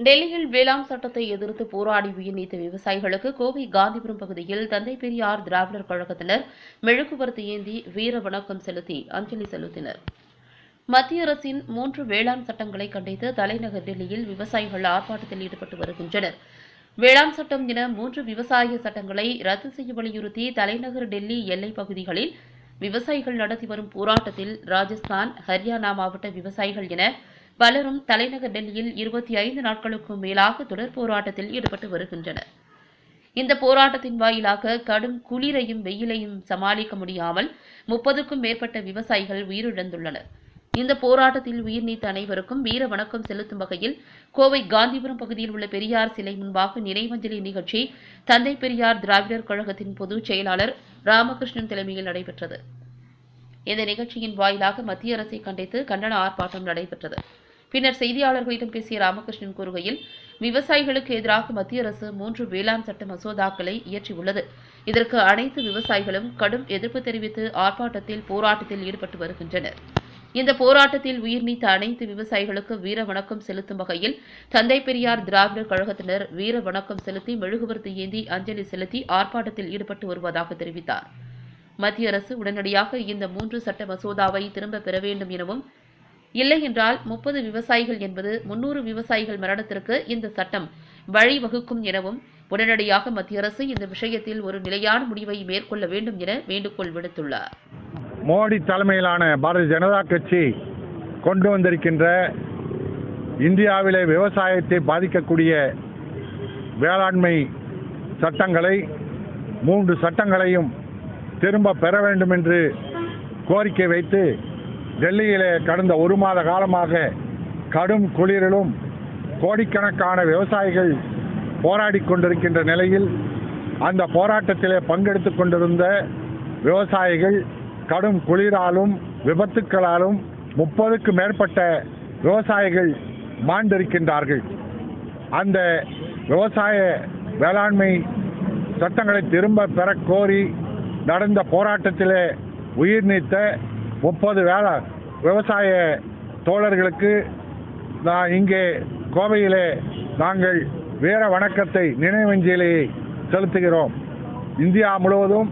டெல்லியில் வேளாண் சட்டத்தை எதிர்த்து போராடி உயிர்நீத்த விவசாயிகளுக்கு கோவை காந்திபுரம் பகுதியில் தந்தை பெரியார் திராவிடர் கழகத்தினர் மெழுகுவர்த்தி ஏந்தி வீர வணக்கம் செலுத்தி அஞ்சலி செலுத்தினர். மத்திய அரசின் மூன்று வேளாண் சட்டங்களை கண்டித்து தலைநகர் டெல்லியில் விவசாயிகள் ஆர்ப்பாட்டத்தில் ஈடுபட்டு வருகின்றனர். வேளாண் சட்டம் என மூன்று விவசாய சட்டங்களை ரத்து செய்ய வலியுறுத்தி தலைநகர் டெல்லி எல்லைப் பகுதிகளில் விவசாயிகள் நடத்தி வரும் போராட்டத்தில் ராஜஸ்தான் ஹரியானா மாவட்ட விவசாயிகள் என பலரும் தலைநகர் டெல்லியில் இருபத்தி ஐந்து நாட்களுக்கும் மேலாக தொடர் போராட்டத்தில் ஈடுபட்டு வருகின்றனர். இந்த போராட்டத்தின் வாயிலாக கடும் குளிரையும் வெயிலையும் சமாளிக்க முடியாமல் முப்பதுக்கும் மேற்பட்ட விவசாயிகள் உயிரிழந்துள்ளனர். இந்த போராட்டத்தில் உயிர் நீத்த அனைவருக்கும் வீர வணக்கம் செலுத்தும் வகையில் கோவை காந்திபுரம் பகுதியில் உள்ள பெரியார் சிலை முன்பாக நினைவஞ்சலி நிகழ்ச்சி தந்தை பெரியார் திராவிடர் கழகத்தின் பொதுச் செயலாளர் ராமகிருஷ்ணன் தலைமையில் நடைபெற்றது. இந்த நிகழ்ச்சியின் வாயிலாக மத்திய அரசை கண்டித்து கண்டன ஆர்ப்பாட்டம் நடைபெற்றது. பின்னர் செய்தியாளர்களிடம் பேசிய ராமகிருஷ்ணன் கூறுகையில் விவசாயிகளுக்கு எதிராக மத்திய அரசு மூன்று வேளாண் சட்ட மசோதாக்களை இயற்றியுள்ளது. இதற்கு அனைத்து விவசாயிகளும் கடும் எதிர்ப்பு தெரிவித்து ஆர்ப்பாட்டத்தில் போராட்டத்தில் ஈடுபட்டு வருகின்றனர். இந்த போராட்டத்தில் உயிர் நீத்த அனைத்து விவசாயிகளுக்கு வீர வணக்கம் செலுத்தும் வகையில் தந்தை பெரியார் திராவிடர் கழகத்தினர் வீர வணக்கம் செலுத்தி மெழுகுவர்த்தி ஏந்தி அஞ்சலி செலுத்தி ஆர்ப்பாட்டத்தில் ஈடுபட்டு வருவதாக தெரிவித்தார். மத்திய அரசு உடனடியாக இந்த மூன்று சட்ட மசோதாவை திரும்ப பெற வேண்டும் எனவும் இல்லை என்றால் முப்பது விவசாயிகள் என்பது முன்னூறு விவசாயிகள் மரணத்திற்கு இந்த சட்டம் வழிவகுக்கும் எனவும் உடனடியாக மத்திய அரசு இந்த விஷயத்தில் ஒரு நிலையான முடிவை மேற்கொள்ள வேண்டும் என வேண்டுகோள் விடுத்துள்ளார். மோடி தலைமையிலான பாரதிய ஜனதா கட்சி கொண்டு வந்திருக்கின்ற இந்தியாவிலே விவசாயத்தை பாதிக்கக்கூடிய வேளாண்மை சட்டங்களை மூன்று சட்டங்களையும் திரும்ப பெற வேண்டும் என்று கோரிக்கை வைத்து டெல்லியிலே கடந்த ஒரு மாத காலமாக கடும் குளிரிலும் கோடிக்கணக்கான விவசாயிகள் போராடி கொண்டிருக்கின்ற நிலையில் அந்த போராட்டத்திலே பங்கெடுத்து கொண்டிருந்த விவசாயிகள் கடும் குளிராலும் விபத்துக்களாலும் முப்பதுக்கு மேற்பட்ட விவசாயிகள் மாண்டிருக்கின்றார்கள். அந்த விவசாய வேளாண்மை சட்டங்களை திரும்ப பெற கோரி நடந்த போராட்டத்திலே உயிர் நீத்த முப்பது வேளா விவசாய தோழர்களுக்கு நான் இங்கே கோவையிலே நாங்கள் வீர வணக்கத்தை நினைவஞ்சலியை செலுத்துகிறோம். இந்தியா முழுவதும்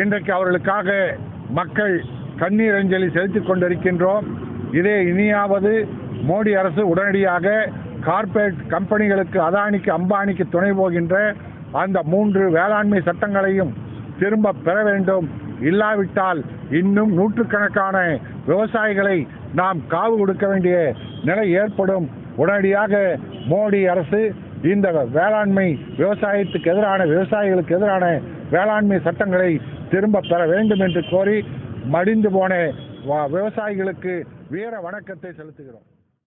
இன்றைக்கு அவர்களுக்காக மக்கள் கண்ணீர் அஞ்சலி செலுத்திக் கொண்டிருக்கின்றோம். இதே இனியாவது மோடி அரசு உடனடியாக கார்ப்பரேட் கம்பெனிகளுக்கு அதானிக்கு அம்பானிக்கு துணை போகின்ற அந்த மூன்று வேளாண்மை சட்டங்களையும் திரும்ப பெற வேண்டும். இல்லாவிட்டால் இன்னும் நூற்றுக்கணக்கான விவசாயிகளை நாம் காவு கொடுக்க வேண்டிய நிலை ஏற்படும். உடனடியாக மோடி அரசு இந்த வேளாண்மை விவசாயத்துக்கு எதிரான விவசாயிகளுக்கு எதிரான வேளாண்மை சட்டங்களை திரும்ப பெற வேண்டும் என்று கோரி மடிந்து போன வ- விவசாயிகளுக்கு வீர வணக்கத்தை செலுத்துகிறோம்.